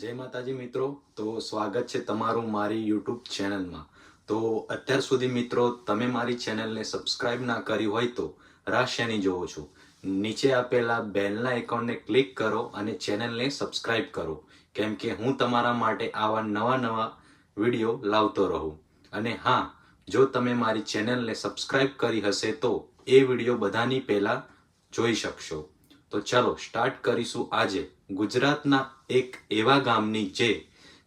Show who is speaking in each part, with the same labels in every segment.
Speaker 1: જય માતાજી મિત્રો. તો સ્વાગત છે તમારું મારી યુટ્યુબ ચેનલમાં. તો અત્યાર સુધી મિત્રો તમે મારી ચેનલને સબસ્ક્રાઇબ ના કરી હોય તો રાશિયાની જોવો છો? નીચે આપેલા બેલના એકાઉન્ટને ક્લિક કરો અને ચેનલને સબસ્ક્રાઇબ કરો. કેમ કે હું તમારા માટે આવા નવા નવા વીડિયો લાવતો રહું. અને હા, જો તમે મારી ચેનલને સબસ્ક્રાઇબ કરી હશે તો એ વીડિયો બધાની પહેલાં જોઈ શકશો. તો ચાલો સ્ટાર્ટ કરીશું આજે. ગુજરાતના એક એવા ગામની જે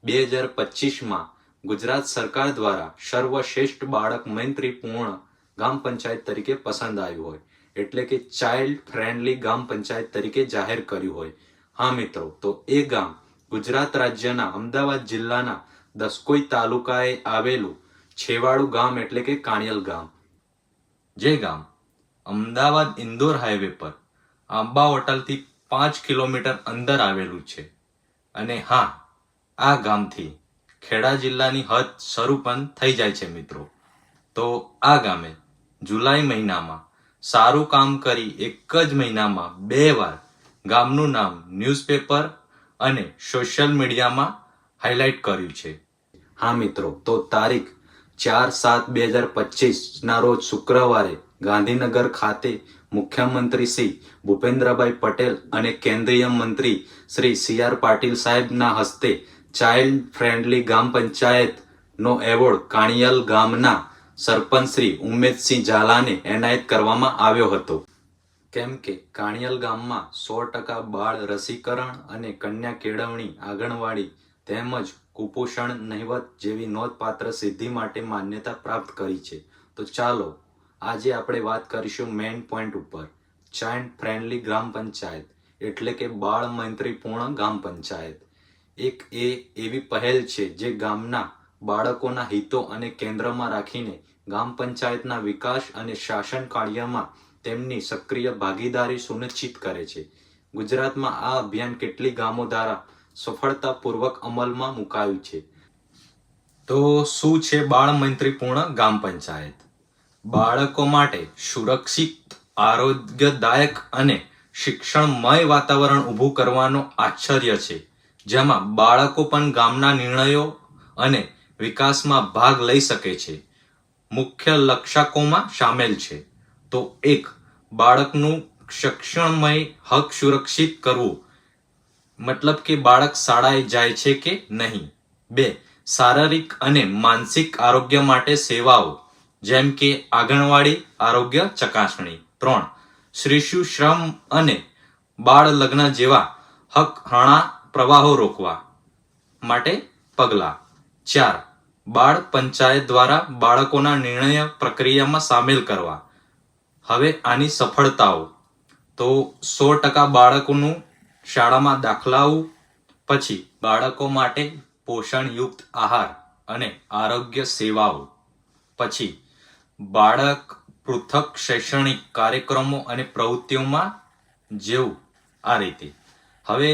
Speaker 1: બે હજાર પચીસમાં ગુજરાત સરકાર દ્વારા સર્વશ્રેષ્ઠ બાળક મૈત્રી પૂર્ણ ગામ પંચાયત તરીકે પસંદ આવ્યું હોય. એટલે કે ચાઇલ્ડ ફ્રેન્ડલી ગામ પંચાયત તરીકે જાહેર કર્યું હોય. હા મિત્રો, તો એ ગામ ગુજરાત રાજ્યના અમદાવાદ જિલ્લાના દસકોઈ તાલુકાએ આવેલું છેવાડું ગામ એટલે કે કાણિયલ ગામ. જે ગામ અમદાવાદ ઇન્દોર હાઈવે પર આંબા હોટલથી પાંચ કિલોમીટર અંદર આવેલું છે. અને હા, આ ગામથી ખેડા જિલ્લાની હદ શરૂ પણ થઈ જાય છે મિત્રો. તો આ ગામે જુલાઈ મહિનામાં સારું કામ કરી એક જ મહિનામાં બે વાર ગામનું નામ ન્યૂઝપેપર અને સોશિયલ મીડિયામાં હાઇલાઇટ કર્યું છે. હા મિત્રો, તો તારીખ ચાર સાત બે હજાર પચીસના રોજ શુક્રવારે ગાંધીનગર ખાતે મુખ્યમંત્રી શ્રી ભૂપેન્દ્રભાઈ પટેલ અને કેન્દ્રીય મંત્રી શ્રી સી આર પાટીલ સાહેબના હસ્તે ચાઇલ્ડ ફ્રેન્ડલી ગામ પંચાયતનો એવોર્ડ કાણિયલ ગામના સરપંચ શ્રી ઉમેદસિંહ ઝાલાને એનાયત કરવામાં આવ્યો હતો. કેમ કે કાણિયલ ગામમાં સો ટકા બાળ રસીકરણ અને કન્યા કેળવણી આંગણવાડી તેમજ કુપોષણ નહિવત જેવી નોંધપાત્ર સિદ્ધિ માટે માન્યતા પ્રાપ્ત કરી છે. તો ચાલો આજે આપણે વાત કરીશું મેઇન પોઈન્ટ ઉપર. ચાઇલ્ડ ફ્રેન્ડલી ગ્રામ પંચાયત, એટલે કે બાળ મૈત્રીપૂર્ણ ગ્રામ પંચાયત. એક એ એવી પહેલ છે જે ગામના બાળકોના હિતો અને કેન્દ્રમાં રાખીને ગ્રામ પંચાયતના વિકાસ અને શાસન કાર્યમાં તેમની સક્રિય ભાગીદારી સુનિશ્ચિત કરે છે. ગુજરાતમાં આ અભિયાન કેટલી ગામો દ્વારા સફળતાપૂર્વક અમલમાં મુકાયું છે? તો શું છે બાળ મૈત્રીપૂર્ણ ગ્રામ પંચાયત? બાળકો માટે સુરક્ષિત, આરોગ્યદાયક અને શિક્ષણમય વાતાવરણ ઊભું કરવાનો આશ્ચર્ય છે, જેમાં બાળકો પણ ગામના નિર્ણયો અને વિકાસમાં ભાગ લઈ શકે છે. મુખ્ય લક્ષકોમાં સામેલ છે. તો એક, બાળકનું શિક્ષણમય હક સુરક્ષિત કરવું. મતલબ કે બાળક શાળાએ જાય છે કે નહીં. બે, શારીરિક અને માનસિક આરોગ્ય માટે સેવાઓ. જેમ કે આંગણવાડી, આરોગ્ય, ચકાસણી. ત્રણ, શ્રીશુ શ્રમ અને બાળ લગ્ન જેવા હક હણા પ્રવાહો રોકવા માટે પગલાં. ચાર, બાળ પંચાયત દ્વારા બાળકોના નિર્ણય પ્રક્રિયામાં સામેલ કરવા. હવે આની સફળતાઓ. તો સો ટકા બાળકોનું શાળામાં દાખલાઓ પછી બાળકો માટે પોષણયુક્ત આહાર અને આરોગ્ય સેવાઓ. પછી બાળક પૃથક શૈક્ષણિક કાર્યક્રમો અને પ્રવૃત્તિઓમાં જેવું આ રીતે. હવે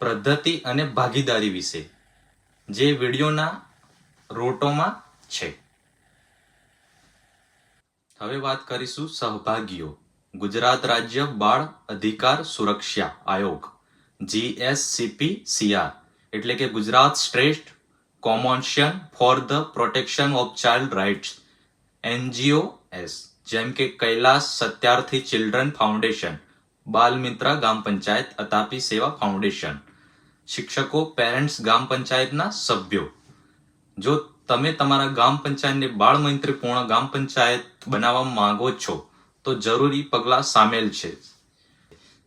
Speaker 1: પદ્ધતિ અને ભાગીદારી વિશે, જે વિડીયોના રોટોમાં છે. હવે વાત કરીશું સહભાગીઓ. ગુજરાત રાજ્ય બાળ અધિકાર સુરક્ષા આયોગ જીએસસીપી સીઆર એટલે કે ગુજરાત શ્રેષ્ઠ commission for the protection of child rights. NGOs જેમ કે કૈલાસ સત્યાર્થી ચિલ્ડ્રન ફાઉન્ડેશન બાલમિત્રા ગામ પંચાયત, અતાપી સેવા ફાઉન્ડેશન શિક્ષકો પેરેન્ટ્સ ગામ પંચાયતના સભ્યો. જો તમે તમારા ગામ પંચાયતને બાળ મૈત્રીપૂર્ણ ગામ પંચાયત બનાવવા માંગો છો, તો જરૂરી પગલાં સામેલ છે.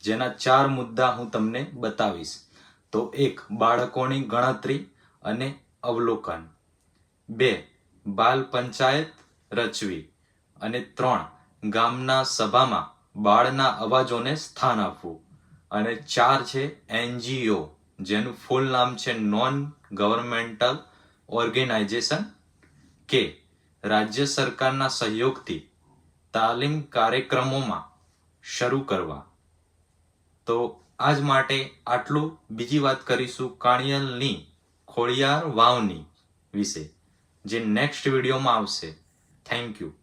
Speaker 1: જેના ચાર મુદ્દા હું તમને બતાવીશ. તો એક, બાળકોની ગણતરી અને અવલોકન. બે, બાલ પંચાયત રચવી અને ત્રણ ગામના સભામાં બાળના અવાજોને સ્થાન આપવું. અને ચાર છે એનજીઓ, જેનું ફૂલ નામ છે નોન ગવર્મેન્ટલ ઓર્ગેનાઇઝેશન કે રાજ્ય સરકારના સહયોગથી તાલીમ કાર્યક્રમોમાં શરૂ કરવા. તો આજ માટે આટલું. બીજી વાત કરીશું કાણિયલની ખોળિયાર વાવની વિશે, જે નેક્સ્ટ વિડીયોમાં આવશે. Thank you.